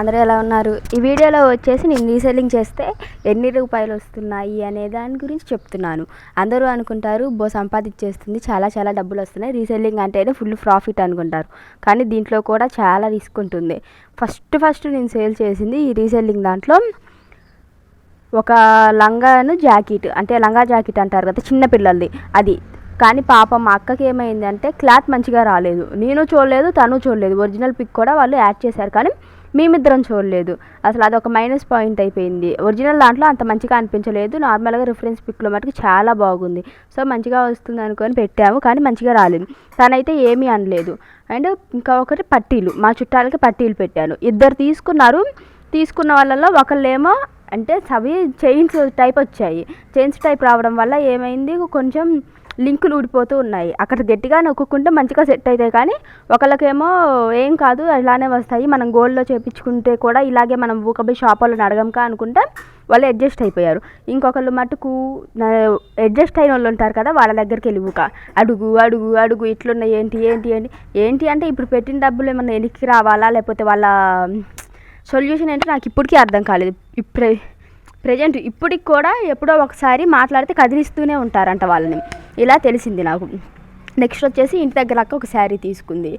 అందరూ ఎలా ఉన్నారు? ఈ వీడియోలో వచ్చేసి నేను రీసెల్లింగ్ చేస్తే ఎన్ని రూపాయలు వస్తున్నాయి అనే దాని గురించి చెప్తున్నాను. అందరూ అనుకుంటారు బో సంపాదించేస్తుంది చాలా చాలా డబ్బులు వస్తున్నాయి రీసెల్లింగ్ అంటేనే ఫుల్ ప్రాఫిట్ అనుకుంటారు. కానీ దీంట్లో కూడా చాలా రిస్క్ ఉంటుంది. ఫస్ట్ ఫస్ట్ నేను సేల్ చేసింది ఈ రీసెల్లింగ్ దాంట్లో ఒక లంగాను జాకెట్ అంటే లంగా జాకెట్ అంటారు కదా చిన్నపిల్లలది అది. కానీ పాపం మా అక్కకి ఏమైందంటే క్లాత్ మంచిగా రాలేదు. నేను చూడలేదు తను చూడలేదు. ఒరిజినల్ పిక్ కూడా వాళ్ళు యాడ్ చేశారు. కానీ మేమిద్దరం చూడలేదు. అసలు అది ఒక మైనస్ పాయింట్ అయిపోయింది. ఒరిజినల్ దాంట్లో అంత మంచిగా అనిపించలేదు. నార్మల్గా రిఫరెన్స్ పిక్లో మటుకు చాలా బాగుంది. సో మంచిగా వస్తుంది అనుకొని పెట్టాము కానీ మంచిగా రాలేదు. తనైతే ఏమీ అనలేదు. అండ్ ఇంకా ఒకటి పట్టీలు. మా చుట్టాలకి పట్టీలు పెట్టాను. ఇద్దరు తీసుకున్నారు. తీసుకున్న వాళ్ళలో ఒకళ్ళేమో అంటే అవి చైన్స్ టైప్ వచ్చాయి. చైన్స్ టైప్ రావడం వల్ల ఏమైంది? కొంచెం లింకులు ఊడిపోతూ ఉన్నాయి. అక్కడ గట్టిగా నొక్కుంటే మంచిగా సెట్ అవుతాయి కానీ ఒకళ్ళకేమో ఏం కాదు ఇలానే వస్తాయి. మనం గోల్డ్లో చేపించుకుంటే కూడా ఇలాగే మనం ఊకబోయి షాప్ వాళ్ళని అడగంక అనుకుంటే వాళ్ళు అడ్జస్ట్ అయిపోయారు. ఇంకొకళ్ళు మటుకు అడ్జస్ట్ అయిన వాళ్ళు ఉంటారు కదా వాళ్ళ దగ్గరికి వెళ్ళి ఊక. అడుగు అడుగు అడుగు ఇట్లున్నాయి ఏంటి ఏంటి ఏంటి ఏంటి అంటే ఇప్పుడు పెట్టిన డబ్బులు ఏమన్నా వెనక్కి రావాలా? లేకపోతే వాళ్ళ సొల్యూషన్ ఏంటో నాకు ఇప్పటికీ అర్థం కాలేదు. ఇప్పుడే ప్రజెంట్ ఇప్పటికి కూడా ఎప్పుడో ఒకసారి మాట్లాడితే కదిలిస్తూనే ఉంటారంట వాళ్ళని. ఇలా తెలిసింది నాకు. నెక్స్ట్ వచ్చేసి ఇంటి దగ్గర అక్క ఒక శారీ తీసుకుంది.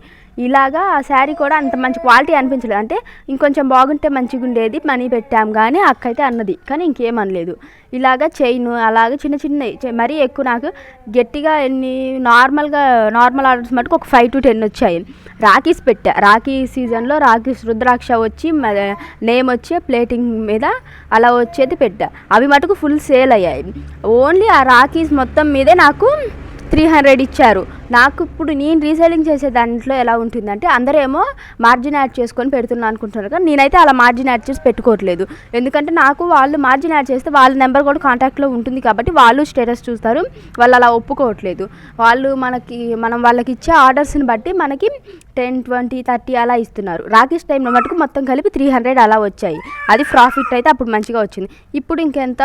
ఇలాగా ఆ శారీ కూడా అంత మంచి క్వాలిటీ అనిపించలేదు. అంటే ఇంకొంచెం బాగుంటే మంచిగా ఉండేది మనీ పెట్టాం కానీ అక్క అయితే అన్నది. కానీ ఇంకేమనలేదు ఇలాగా చైన్ అలాగే చిన్న చిన్న మరీ ఎక్కువ నాకు గట్టిగా ఎన్ని నార్మల్గా నార్మల్ ఆర్డర్స్ మటుకు ఒక ఫైవ్ టు టెన్ వచ్చాయి. రాఖీస్ పెట్టా. రాఖీ సీజన్లో రాఖీస్ రుద్రాక్ష వచ్చి నేమ్ వచ్చే ప్లేటింగ్ మీద అలా వచ్చేది పెట్టా. అవి మటుకు ఫుల్ సేల్ అయ్యాయి. ఓన్లీ ఆ రాఖీస్ మొత్తం మీదే నాకు త్రీ హండ్రెడ్ ఇచ్చారు. నాకు ఇప్పుడు నేను రీసేలింగ్ చేసే దాంట్లో ఎలా ఉంటుందంటే అందరేమో మార్జిన్ యాడ్ చేసుకొని పెడుతున్నాను అనుకుంటున్నారు కానీ నేనైతే అలా మార్జిన్ యాడ్ చేసి పెట్టుకోవట్లేదు. ఎందుకంటే నాకు వాళ్ళు మార్జిన్ యాడ్ చేస్తే వాళ్ళ నెంబర్ కూడా కాంటాక్ట్లో ఉంటుంది కాబట్టి వాళ్ళు స్టేటస్ చూస్తారు. వాళ్ళు అలా ఒప్పుకోవట్లేదు. వాళ్ళు మనకి మనం వాళ్ళకి ఇచ్చే ఆర్డర్స్ని బట్టి మనకి టెన్ ట్వంటీ థర్టీ అలా ఇస్తున్నారు. రాకేష్ టైంలో మటుకు మొత్తం కలిపి త్రీ హండ్రెడ్ అలా వచ్చాయి. అది ప్రాఫిట్ అయితే అప్పుడు మంచిగా వచ్చింది. ఇప్పుడు ఇంకెంత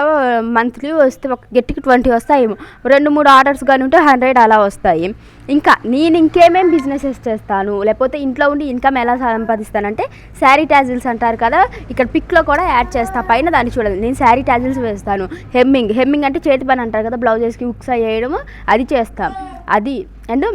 మంత్లీ వస్తే ఒక గట్టికి ట్వంటీ వస్తాయి రెండు మూడు ఆర్డర్స్ కానీ ఉంటే హండ్రెడ్ అలా వస్తాయి. ఇంకా నేను ఇంకేమేం బిజినెసెస్ చేస్తాను? లేకపోతే ఇంట్లో ఉండి ఇన్కమ్ ఎలా సంపాదిస్తానంటే శారీ ట్యాజిల్స్ అంటారు కదా ఇక్కడ పిక్లో కూడా యాడ్ చేస్తా. పైన దాన్ని చూడాలి నేను శారీ ట్యాజిల్స్ వేస్తాను. హెమ్మింగ్. హెమ్మింగ్ అంటే చేతి పని అంటారు కదా బ్లౌజెస్కి ఉక్స్ వేయడము అది చేస్తాం. అది అండ్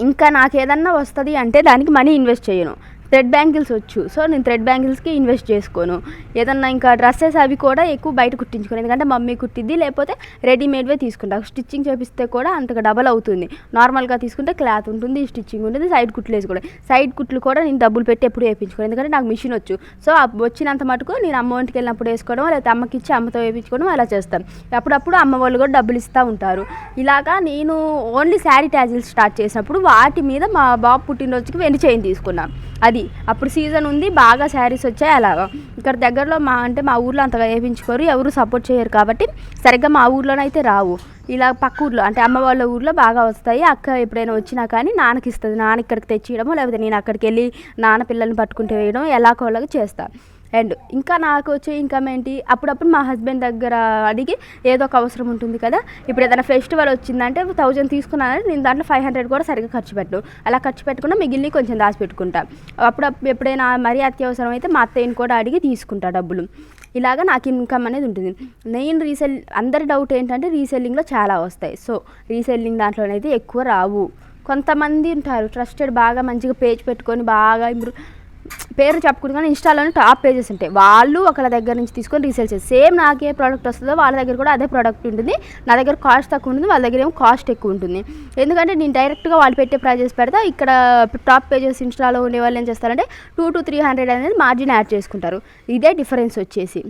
ఇంకా నాకు ఏదన్నా వస్తుంది అంటే దానికి మనీ ఇన్వెస్ట్ చేయను. థ్రెడ్ బ్యాంగిల్స్ వచ్చు. సో నేను థ్రెడ్ బ్యాంగిల్స్కి ఇన్వెస్ట్ చేసుకోను. ఏదన్నా ఇంకా డ్రెస్సెస్ అవి కూడా ఎక్కువ బయట కుట్టించుకోను. ఎందుకంటే మమ్మీ కుట్టిద్ది లేకపోతే రెడీమేడ్వే తీసుకుంటా. స్టిచ్చింగ్ చేపిస్తే కూడా అంతగా డబల్ అవుతుంది. నార్మల్గా తీసుకుంటే క్లాత్ ఉంటుంది స్టిచ్చింగ్ ఉంటుంది సైడ్ కుట్లు వేసుకోవడం సైడ్ కుట్లు కూడా నేను డబ్బులు పెట్టి ఎప్పుడు వేయించుకోను ఎందుకంటే నాకు మిషన్ వచ్చు. సో వచ్చినంత మటుకు నేను అమ్మ ఇంటికి వెళ్ళినప్పుడు వేసుకోవడం లేకపోతే అమ్మకి ఇచ్చి అమ్మతో వేయించుకోవడం అలా చేస్తాను. అప్పుడప్పుడు అమ్మ వాళ్ళు కూడా డబ్బులు ఇస్తూ ఉంటారు. ఇలాగా నేను ఓన్లీ శారీ ట్యాజిల్స్ స్టార్ట్ చేసినప్పుడు వాటి మీద మా బాబు పుట్టినరోజుకి వెండి చైన్ తీసుకున్నాను అది. అప్పుడు సీజన్ ఉంది బాగా శారీస్ వచ్చాయి అలాగా. ఇక్కడ దగ్గరలో మా అంటే మా ఊర్లో అంతగా వేయించుకోరు ఎవరు సపోర్ట్ చేయరు కాబట్టి సరిగ్గా మా ఊర్లోనైతే రావు. ఇలా పక్క ఊర్లో అంటే అమ్మ వాళ్ళ ఊర్లో బాగా వస్తాయి అక్క ఎప్పుడైనా వచ్చినా కానీ నాన్నకి ఇస్తుంది నాన్న ఇక్కడికి తెచ్చియడము లేకపోతే నేను అక్కడికి వెళ్ళి నాన్న పిల్లల్ని పట్టుకుంటే వేయడం ఎలాగోలాగా చేస్తాను అండ్ ఇంకా నాకు వచ్చే ఇన్కమ్ ఏంటి? అప్పుడప్పుడు మా హస్బెండ్ దగ్గర అడిగి ఏదో ఒక అవసరం ఉంటుంది కదా ఇప్పుడు ఏదైనా ఫెస్టివల్ వచ్చిందంటే థౌజండ్ తీసుకున్నానంటే నేను దాంట్లో ఫైవ్ హండ్రెడ్ కూడా సరిగ్గా ఖర్చు పెట్టు అలా ఖర్చు పెట్టకుండా మిగిలిన కొంచెం దాచిపెట్టుకుంటా అప్పుడు ఎప్పుడైనా మరీ అత్యవసరం అయితే మా అత్తయ్యని కూడా అడిగి తీసుకుంటా డబ్బులు. ఇలాగ నాకు ఇన్కమ్ అనేది ఉంటుంది. నేను రీసెల్ అందరి డౌట్ ఏంటంటే రీసెల్లింగ్లో చాలా వస్తాయి. సో రీసెల్లింగ్ దాంట్లోనైతే ఎక్కువ రావు. కొంతమంది ఉంటారు ట్రస్టెడ్ బాగా మంచిగా పేజ్ పెట్టుకొని బాగా ఇంప్రూవ్ పేరు చెప్పకూడదు కానీ ఇన్స్టాలోనే టాప్ పేజెస్ ఉంటాయి. వాళ్ళు ఒకళ్ళ దగ్గర నుంచి తీసుకొని రీసేల్ చేస్తారు. సేమ్ నాకే ప్రోడక్ట్ వస్తుందో వాళ్ళ దగ్గర కూడా అదే ప్రోడక్ట్ ఉంటుంది. నా దగ్గర కాస్ట్ తక్కువ ఉంటుంది వాళ్ళ దగ్గర ఏమో కాస్ట్ ఎక్కువ ఉంటుంది. ఎందుకంటే నేను డైరెక్ట్గా వాళ్ళు పెట్టే ప్రైజెస్ పెడతా. ఇక్కడ టాప్ పేజెస్ ఇన్స్టాలో ఉండే వాళ్ళు ఏం చేస్తారంటే టూ టు త్రీ హండ్రెడ్ అనేది మార్జిన్ యాడ్ చేసుకుంటారు. ఇదే డిఫరెన్స్ వచ్చేసి.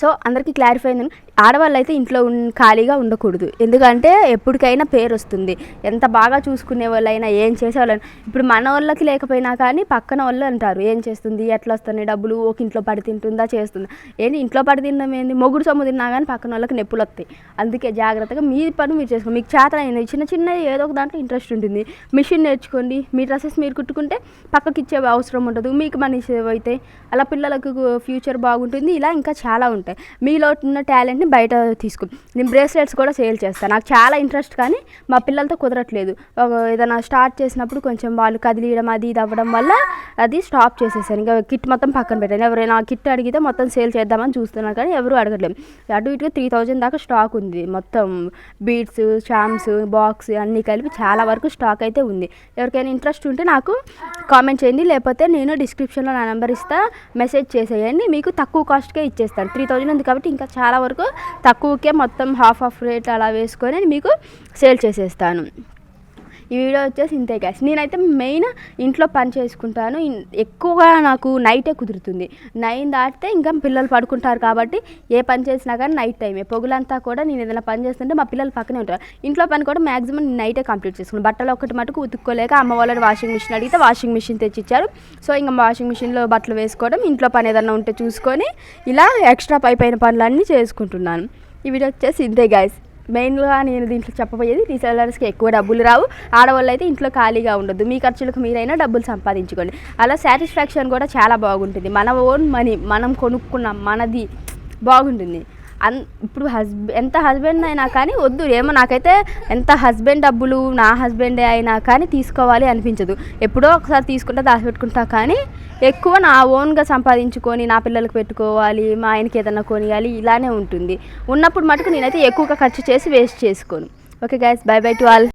సో అందరికీ క్లారిఫై అయిందని ఆడవాళ్ళు అయితే ఇంట్లో ఖాళీగా ఉండకూడదు. ఎందుకంటే ఎప్పటికైనా పేరు వస్తుంది ఎంత బాగా చూసుకునే వాళ్ళైనా ఏం చేసేవాళ్ళైనా ఇప్పుడు మన వాళ్ళకి లేకపోయినా కానీ పక్కన వాళ్ళు అంటారు. ఏం చేస్తుంది? ఎట్లా వస్తున్నాయి డబ్బులు ఒక ఇంట్లో పడి తింటుందా? చేస్తుందా? ఏంటి ఇంట్లో పడి తినడం ఏంది? మొగుడు సొమ్ము తిన్నా కానీ పక్కన వాళ్ళకి నొప్పులు వస్తాయి అందుకే జాగ్రత్తగా మీ పని మీరు చేసుకోండి. మీకు చేత అయింది చిన్న చిన్న ఏదో ఒక దాంట్లో ఇంట్రెస్ట్ ఉంటుంది. మిషన్ నేర్చుకోండి. మీ డ్రెస్సెస్ మీరు కుట్టుకుంటే పక్కకి ఇచ్చే అవసరం ఉండదు. మీకు మనీ సేవ్ అయితే అలా పిల్లలకు ఫ్యూచర్ బాగుంటుంది. ఇలా ఇంకా చాలా ఉంటాయి. మీలో ఉన్న టాలెంట్ని బయట తీసుకు నేను బ్రేస్లెట్స్ కూడా సేల్ చేస్తాను నాకు చాలా ఇంట్రెస్ట్ కానీ మా పిల్లలతో కుదరట్లేదు. ఒక ఏదైనా స్టార్ట్ చేసినప్పుడు కొంచెం వాళ్ళు కదిలియడం అది ఇది అవ్వడం వల్ల అది స్టాప్ చేసేసాను. ఇంకా కిట్ మొత్తం పక్కన పెట్టాను. ఎవరైనా కిట్ అడిగితే మొత్తం సేల్ చేద్దామని చూస్తున్నాను కానీ ఎవరు అడగట్లేదు. అటు ఇటుగా త్రీ థౌజండ్ దాకా స్టాక్ ఉంది. మొత్తం బీడ్స్ షామ్స్ బాక్స్ అన్నీ కలిపి చాలా వరకు స్టాక్ అయితే ఉంది. ఎవరికైనా ఇంట్రెస్ట్ ఉంటే నాకు కామెంట్ చేయండి. లేకపోతే నేను డిస్క్రిప్షన్లో నా నెంబర్ ఇస్తా మెసేజ్ చేసేయండి. మీకు తక్కువ కాస్ట్కే ఇచ్చేస్తాను. త్రీ థౌజండ్ ఉంది కాబట్టి ఇంకా చాలా వరకు తక్కువకే మొత్తం హాఫ్ ఆఫ్ రేట్ అలా వేసుకొని మీకు సేల్ చేసేస్తాను. ఈ వీడియో వచ్చేసి ఇంతే గ్యాస్ నేనైతే మెయిన్ ఇంట్లో పని చేసుకుంటాను. ఎక్కువగా నాకు నైటే కుదురుతుంది. నైన్ దాటితే ఇంకా పిల్లలు పడుకుంటారు కాబట్టి ఏ పని చేసినా కానీ నైట్ టైమే పొగులంతా కూడా నేను ఏదైనా పని చేస్తుంటే మా పిల్లలు పక్కనే ఉంటారు. ఇంట్లో పని కూడా మ్యాక్సిమం నైటే కంప్లీట్ చేసుకున్నాను బట్టలు ఒకటి మటుకు ఉతుక్కోలేక అమ్మ వాళ్ళని వాషింగ్ మిషన్ అడిగితే వాషింగ్ మిషన్ తెచ్చిచ్చారు. సో ఇంకా వాషింగ్ మిషన్లో బట్టలు వేసుకోవడం ఇంట్లో పని ఏదైనా ఉంటే చూసుకొని ఇలా ఎక్స్ట్రా పైపైన పనులన్నీ చేసుకుంటున్నాను. ఈ వీడియో వచ్చేసి ఇంతే గాయస్ మెయిన్గా నేను దీంట్లో చెప్పబోయేది రీసెలర్స్కి ఎక్కువ డబ్బులు రావు. ఆడవాళ్ళు అయితే ఇంట్లో ఖాళీగా ఉండొద్దు. మీ ఖర్చులకు మీరైనా డబ్బులు సంపాదించుకోండి. అలా సాటిస్ఫాక్షన్ కూడా చాలా బాగుంటుంది. మన ఓన్ మనీ మనం కొనుక్కున్నాం మనది బాగుంటుంది. అన్ ఇప్పుడు హస్బెండ్ ఎంత హస్బెండ్ అయినా కానీ వద్దు. ఏమో నాకైతే ఎంత హస్బెండ్ డబ్బులు నా హస్బెండే అయినా కానీ తీసుకోవాలి అనిపించదు. ఎప్పుడో ఒకసారి తీసుకుంటా దాచిపెట్టుకుంటా కానీ ఎక్కువ నా ఓన్గా సంపాదించుకొని నా పిల్లలకు పెట్టుకోవాలి మా ఆయనకి ఏదైనా కొనియాలి ఇలానే ఉంటుంది. ఉన్నప్పుడు మటుకు నేనైతే ఎక్కువగా ఖర్చు చేసి వేస్ట్ చేసుకోను. Okay guys bye bye to all